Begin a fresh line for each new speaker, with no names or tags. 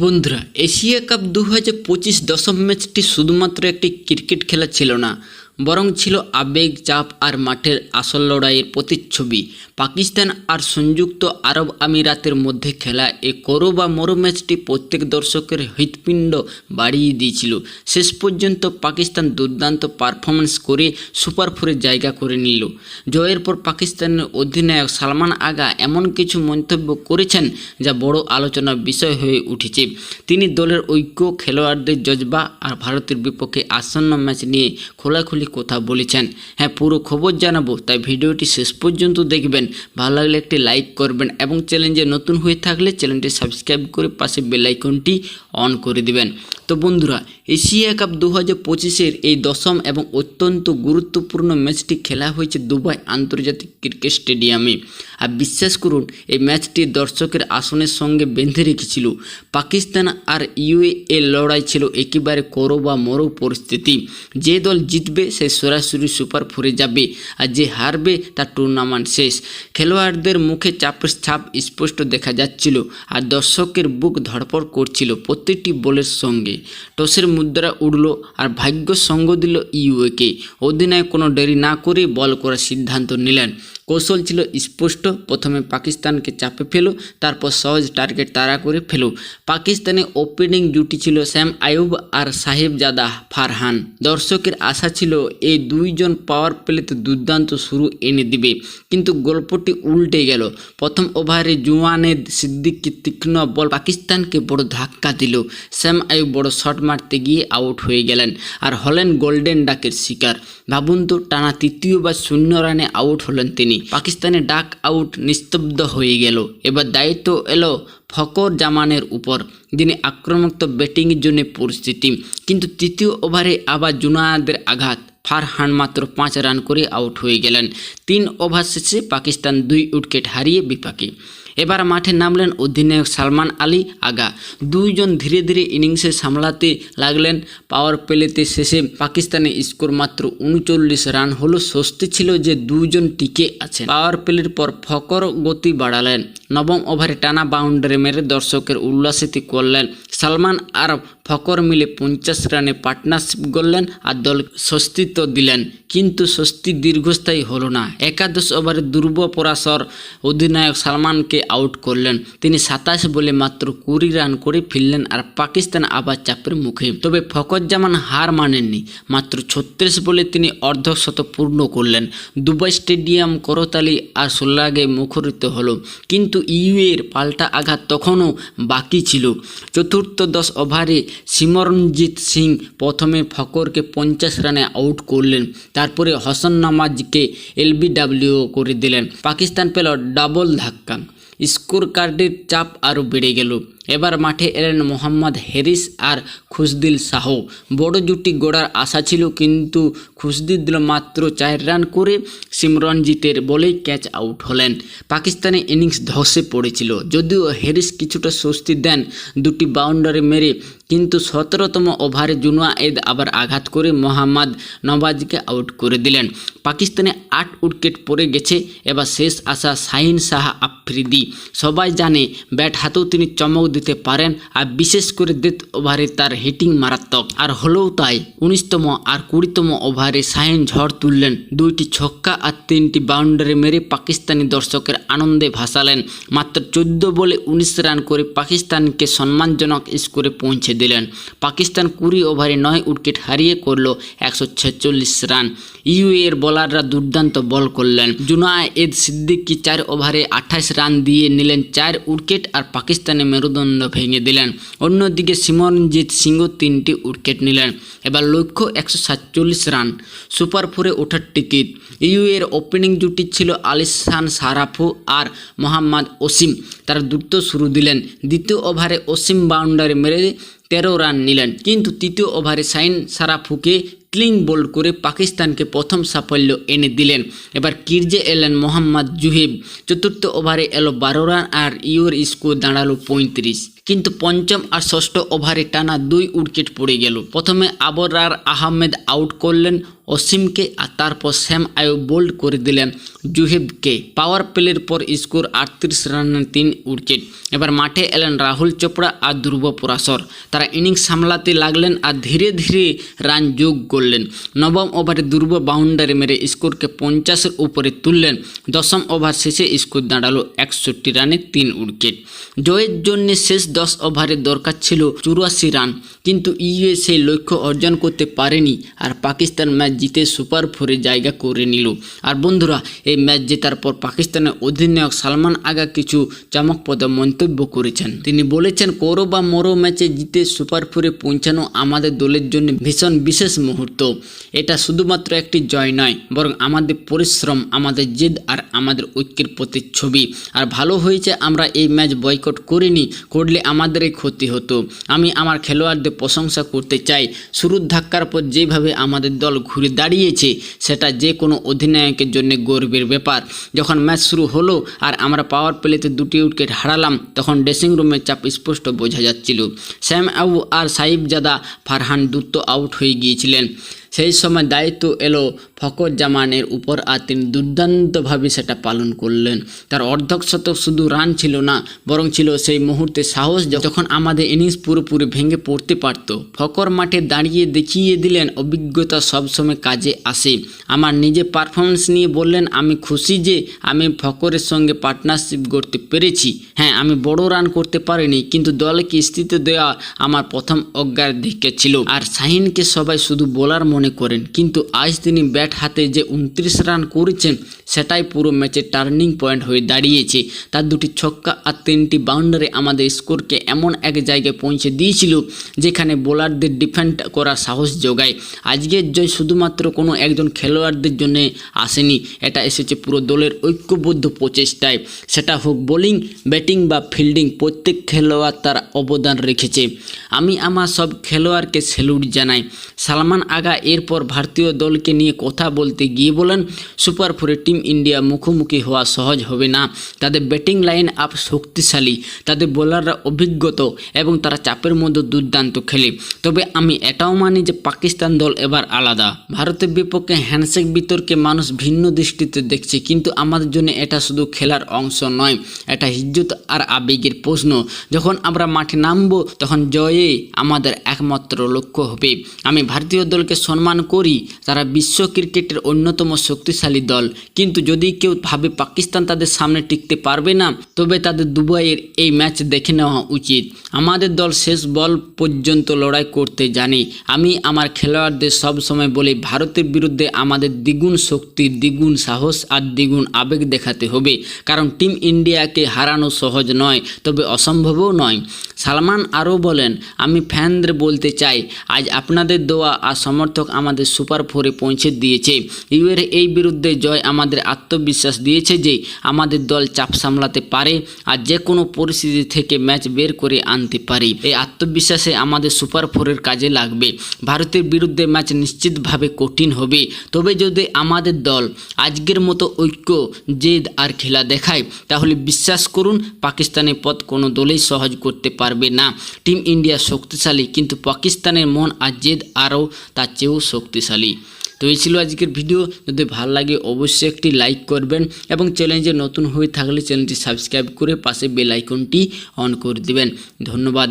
বন্ধুরা, Asia cup দু হাজার পঁচিশ দশম ম্যাচটি শুধুমাত্র একটি ক্রিকেট খেলা ছিল না, বরং ছিল আবেগ, চাপ আর মাঠের আসল লড়াইয়ের প্রতিচ্ছবি। পাকিস্তান আর সংযুক্ত আরব আমিরাতের মধ্যে খেলা এ করো বা মরো ম্যাচটি প্রত্যেক দর্শকের হৃৎপিণ্ড বাড়িয়ে দিয়েছিল। শেষ পর্যন্ত পাকিস্তান দুর্দান্ত পারফরমেন্স করে সুপার ফোরে জায়গা করে নিল। জয়ের পর পাকিস্তানের অধিনায়ক সালমান আগা এমন কিছু মন্তব্য করেছেন যা বড় আলোচনার বিষয় হয়ে উঠেছে। তিনি দলের ঐক্য, খেলোয়াড়দের জজবা আর ভারতের বিপক্ষে আসন্ন ম্যাচ নিয়ে খোলাখুলি কথা বলেছেন। হ্যাঁ পুরো খবর জানাব, তাই ভিডিওটি শেষ পর্যন্ত দেখবেন। ভালো লাগলে একটি লাইক করবেন এবং চ্যানেলে নতুন হয়ে থাকলে চ্যানেলটি সাবস্ক্রাইব করে পাশে বেলাইকনটি অন করে দিবেন। তো বন্ধুরা এশিয়া কাপ দু হাজার পঁচিশের এই দশম এবং অত্যন্ত গুরুত্বপূর্ণ ম্যাচটি খেলা হয়েছে দুবাই আন্তর্জাতিক ক্রিকেট স্টেডিয়ামে। আর বিশ্বাস করুন, এই ম্যাচটি দর্শকের আসনের সঙ্গে বেঁধে রেখেছিল। পাকিস্তান আর ইউএ লড়াই ছিল একেবারে করো বা মরো পরিস্থিতি। যে দল জিতবে, সে সরাসরি সুপার ফোরে যাবে। আর যে হারবে, তার টুর্নামেন্ট শেষ। খেলোয়াড়দের মুখে চাপের ছাপ স্পষ্ট দেখা যাচ্ছিল। আর দর্শকের বুক ধড়পড় করছিল প্রত্যেকটি বলের সঙ্গে। টসের মুদ্রা উড়ল আর ভাগ্য সঙ্গ দিল ইউএকে। অধিনায়ক কোনো দেরি না করে বল করার সিদ্ধান্ত নিলেন। কৌশল ছিল স্পষ্ট। প্রথমে পাকিস্তানকে চাপে ফেলো, তারপর সহজ টার্গেট তারা করে ফেলো। পাকিস্তানে ওপেনিং জুটি ছিল শ্যাম আয়ুব আর সাহেবজাদা ফারহান। দর্শকের আশা ছিল এই দুইজন পাওয়ার প্লেতে দুর্দান্ত শুরু এনে দিবে। কিন্তু গল্পটি উল্টে গেল। প্রথম ওভারে জুয়ানের সিদ্দিককে তীক্ষ্ণ বল পাকিস্তানকে বড় ধাক্কা দিল। শ্যাম আয়ুব বড় শট মারতে গিয়ে আউট হয়ে গেলেন আর হলেন গোল্ডেন ডাকের শিকার। ভাবুন তো, টানা তৃতীয়বার শূন্য রানে আউট হলেন তিনি। পাকিস্তানে ডাক আউট নিস্তব্ধ হয়ে গেল। এবার দায়িত্ব এলো ফকর জামানের উপর। যিনি আক্রমণাত্মক ব্যাটিংয়ের জন্য পরিস্থিতি। কিন্তু তৃতীয় ওভারে আবার জুনায়দের আঘাত। ফারহান মাত্র পাঁচ রান করে আউট হয়ে গেলেন। তিন ওভার শেষে পাকিস্তান দুই উইকেট হারিয়ে বিপাকে। এবার মাঠে নামলেন অধিনায়ক সালমান আলী আগা। দুইজন ধীরে ধীরে ইনিংসে সামলাতে লাগলেন। পাওয়ার প্লেতে শেষে পাকিস্তানে স্কোর মাত্র উনচল্লিশ রান হলো। স্বস্তি ছিল যে দুজন টিকে আছেন। পাওয়ার প্লের পর ফকর গতি বাড়ালেন। নবম ওভারে টানা বাউন্ডারি মেরে দর্শকের উল্লাসিত করলেন সালমান আর ফকর মিলে পঞ্চাশ রানে পার্টনারশিপ করলেন আর দল স্বস্তিত্ব দিলেন। কিন্তু স্বস্তি দীর্ঘস্থায়ী হলো না। একাদশ ওভারে দুর্ব পরাশর অধিনায়ক সালমানকে আউট করলেন। তিনি সাতাশ বলে মাত্র কুড়ি রান করে ফিরলেন আর পাকিস্তান আবার চাপের মুখে। তবে ফকরজামান হার মানেননি। মাত্র ছত্রিশ বলে তিনি অর্ধশত পূর্ণ করলেন। দুবাই স্টেডিয়াম করতালি আর সোল্লাগে মুখরিত হলো। কিন্তু ইউএর পাল্টা আঘাত তখনও বাকি ছিল। চতুর্থ দশ ওভারে সিমরনজিৎ সিং প্রথমে ফকরকে পঞ্চাশ রানে আউট করলেন। তারপরে হসন নামাজকে এলবিডাব্লিউ করে দিলেন। পাকিস্তান পেল ডাবল ধাক্কা। স্কোর কার্ডের চাপ আরও বেড়ে গেল। এবার মাঠে এলেন মোহাম্মদ হেরিস আর খুশদিল শাহ। বড় জুটি গড়ার আশা ছিল, কিন্তু খুশদিল দিল মাত্র চার রান করে সিমরনজিতের বলেই ক্যাচ আউট হলেন। পাকিস্তানে ইনিংস ধসে পড়েছিল, যদিও হেরিস কিছুটা স্বস্তি দেন দুটি বাউন্ডারি মেরে, কিন্তু সতেরোতম ওভারে জুনায়েদ আবার আঘাত করে মোহাম্মদ নওয়াজকে আউট করে দিলেন। পাকিস্তানে আট উইকেট পড়ে গেছে, এবার শেষ আসা শাহিন শাহ আফ্রিদি। সবাই জানে, ব্যাট হাতেও তিনি চমক দিতে পারেন আর বিশেষ করে ডেথ ওভারে তার হিটিং মারাত্মক। আর হলেও তাই, উনিশতম আর কুড়িতম ওভারে শাহিন ঝড় তুললেন। দুইটি ছক্কা আর তিনটি বাউন্ডারি মেরে পাকিস্তানি দর্শকের আনন্দে ভাসালেন। মাত্র চোদ্দ বলে উনিশ রান করে পাকিস্তানকে সম্মানজনক স্কোরে পৌঁছে দিলেন। পাকিস্তান কুড়ি ওভারে নয় উইকেট হারিয়ে করল একশো ছেচল্লিশ রান। ইউ এর বোলাররা দুর্দান্ত বল করলেন। জুনায়েদ সিদ্দিকি চার ওভারে আঠাশ রান দিয়ে নিলেন চার উইকেট আর পাকিস্তানের মেরুদণ্ড ভেঙে দিলেন। অন্যদিকে সিমরনজিৎ সিংহ তিনটি উইকেট নিলেন। এবার লক্ষ্য একশো সাতচল্লিশ রান, সুপার ফোরে ওঠার টিকিট। ইউ এর ওপেনিং জুটি ছিল আলিসান সারাফু আর মোহাম্মদ ওসিম। তারা দ্রুত শুরু দিলেন। দ্বিতীয় ওভারে ওসিম বাউন্ডারি মেরে তেরো রান নিলেন। কিন্তু তৃতীয় ওভারে সাইন সারাফুকে ক্লিং বোল্ড করে পাকিস্তানকে প্রথম সাফল্য এনে দিলেন। এবার কির্জে এলেন মোহাম্মদ জুহেব। চতুর্থ ওভারে এলো বারো রান আর ইউর স্কোর দাঁড়াল পঁয়ত্রিশ। কিন্তু পঞ্চম আর ষষ্ঠ ওভারে টানা দুই উইকেট পড়ে গেল। প্রথমে আবরার আহমেদ আউট করলেন অসীমকে আর তারপর শ্যাম আয়ুব বোল্ড করে দিলেন জুহেবকে পাওয়ার প্লের পর স্কোর আটত্রিশ রানে তিন উইকেট। এবার মাঠে এলেন রাহুল চোপড়া আর ধ্রুব পরাশর। তারা ইনিংস সামলাতে লাগলেন আর ধীরে ধীরে রান যোগ করলেন। নবম ওভারে ধ্রুব বাউন্ডারি মেরে স্কোরকে পঞ্চাশের উপরে তুললেন। দশম ওভার শেষে স্কোর দাঁড়াল একষট্টি রানে তিন উইকেট। জয়ের জন্য শেষ দশ ওভারে দরকার ছিল চুরাশি রান। কিন্তু ইউএ সেই লক্ষ্য অর্জন করতে পারেনি আর পাকিস্তান ম্যাচ জিতে সুপার ফোরে জায়গা করে নিল। আর বন্ধুরা, এই ম্যাচ জেতার পর পাকিস্তানের অধিনায়ক সালমান আগা কিছু চমকপ্রদ মন্তব্য করেছেন। তিনি বলেছেন, করো বা মরো ম্যাচে জিতে সুপার ফোরে পৌঁছানো আমাদের দলের জন্য ভীষণ বিশেষ মুহূর্ত। এটা শুধুমাত্র একটি জয় নয়, বরং আমাদের পরিশ্রম, আমাদের জেদ আর আমাদের ঐক্যের প্রতিচ্ছবি। আর ভালো হয়েছে আমরা এই ম্যাচ বয়কট করিনি, করলে আমাদেরই ক্ষতি হতো। আমি আমার খেলোয়াড়দের প্রশংসা করতে চাই। শুরুর ধাক্কার পর যেভাবে আমাদের দল ঘুরে দাঁড়িয়েছে, সেটা যে কোনো অধিনায়কের জন্য গর্বের ব্যাপার। যখন ম্যাচ শুরু হলো আর আমরা পাওয়ার প্লেতে দুটি উইকেট হারালাম, তখন ড্রেসিং রুমের চাপ স্পষ্ট বোঝা যাচ্ছিল। শ্যাম আবু আর সাহিবজাদা ফারহান দ্রুত আউট হয়ে গিয়েছিলেন। সেই সময় দায়িত্ব এলো ফকর জামানের উপর আর তিনি দুর্দান্তভাবে সেটা পালন করলেন। তার অর্ধক শতক শুধু রান ছিল না, বরং ছিল সেই মুহূর্তে সাহস যখন আমাদের ইনিংস পুরোপুরি ভেঙে পড়তে পারত। ফকর মাঠে দাঁড়িয়ে দেখিয়ে দিলেন, অভিজ্ঞতা সবসময় কাজে আসে। আমার নিজে পারফরমেন্স নিয়ে বললেন, আমি খুশি যে আমি ফকরের সঙ্গে পার্টনারশিপ করতে পেরেছি। হ্যাঁ আমি বড় রান করতে পারিনি, কিন্তু দলকে স্থিতি দেওয়া আমার প্রথম অগ্রাধিকার ছিল। আর শাহিনকে সবাই শুধু বলার মনে করেন। কিন্তু আজ তিনি ব্যাট হাতে যে উনত্রিশ রান করেছেন, সেটাই পুরো ম্যাচের টার্নিং পয়েন্ট হয়ে দাঁড়িয়েছে। তার দুটি ছক্কা আর তিনটি বাউন্ডারি আমাদের স্কোরকে এমন এক জায়গায় পৌঁছে দিয়েছিল, যেখানে বোলারদের ডিফেন্ড করার সাহস যোগায়। আজকের জয় শুধুমাত্র কোনো একজন খেলোয়াড়দের জন্য আসেনি, এটা এসেছে পুরো দলের ঐক্যবদ্ধ প্রচেষ্টায়। সেটা হোক বোলিং, ব্যাটিং বা ফিল্ডিং, প্রত্যেক খেলোয়াড় তার অবদান রেখেছে। আমি আমার সব খেলোয়াড়কে স্যালুট জানাই। সালমান আগা এরপর ভারতীয় দলকে নিয়ে কথা বলতে গিয়ে বলেন, সুপার ফোরে টিম ইন্ডিয়া মুখোমুখি হওয়া সহজ হবে না। তাদের ব্যাটিং লাইন আপ শক্তিশালী, তাদের বোলাররা অভিজ্ঞত এবং তারা চাপের মধ্যে দুর্দান্ত খেলে। তবে আমি এটাও মানি যে পাকিস্তান দল এবার আলাদা। ভারতের বিপক্ষে হ্যান্ডশেক বিতর্কে মানুষ ভিন্ন দৃষ্টিতে দেখছে, কিন্তু আমাদের জন্য এটা শুধু খেলার অংশ নয়, এটা হিজ্জত আর আবেগের প্রশ্ন। যখন আমরা মাঠে নামবো, তখন জয়ে আমাদের একমাত্র লক্ষ্য হবে। আমি ভারতীয় দলকে সম্মান করি তারা বিশ্ব ক্রিকেটের অন্যতম শক্তিশালী দল। কিন্তু যদি কেউ ভাবে পাকিস্তান তাদের সামনে টিকতে পারবে না, তবে তাদের দুবাইয়ের এই ম্যাচ দেখে নেওয়া উচিত। আমাদের দল শেষ বল পর্যন্ত লড়াই করতে জানে। আমি আমার খেলোয়াড়দের সব সময় বলি, ভারতের বিরুদ্ধে আমাদের দ্বিগুণ শক্তি, দ্বিগুণ সাহস আর দ্বিগুণ আবেগ দেখাতে হবে। কারণ টিম ইন্ডিয়াকে হারানো সহজ নয়, তবে অসম্ভবও নয়। সালমান আরও বলেন, আমি ফ্যানদের বলতে চাই, আজ আপনাদের দোয়া আর সমর্থক আমাদের সুপার ফোরে পৌঁছে দিয়েছে। ইউএর এই বিরুদ্ধে জয় আমাদের আত্মবিশ্বাস দিয়েছে যে আমাদের দল চাপ সামলাতে পারে আর যে কোনো পরিস্থিতি থেকে ম্যাচ বের করে আনতে পারে। এই আত্মবিশ্বাসে আমাদের সুপার ফোরের কাজে লাগবে। ভারতের বিরুদ্ধে ম্যাচ নিশ্চিতভাবে কঠিন হবে। তবে যদি আমাদের দল আজকের মতো ঐক্য, জেদ আর খেলা দেখায়, তাহলে বিশ্বাস করুন, পাকিস্তানের পথ কোনো দলেই সহজ করতে পারবে না। টিম ইন্ডিয়া শক্তিশালী, কিন্তু পাকিস্তানের মন আর জেদ আরও তার চেয়েও শক্তিশালী। তো এই ছিল আজকের ভিডিও। যদি ভালো লাগে অবশ্যই একটি লাইক করবেন এবং চ্যানেলে নতুন হয়ে থাকলে চ্যানেলটি সাবস্ক্রাইব করে পাশে বেল আইকনটি অন করে দেবেন। ধন্যবাদ।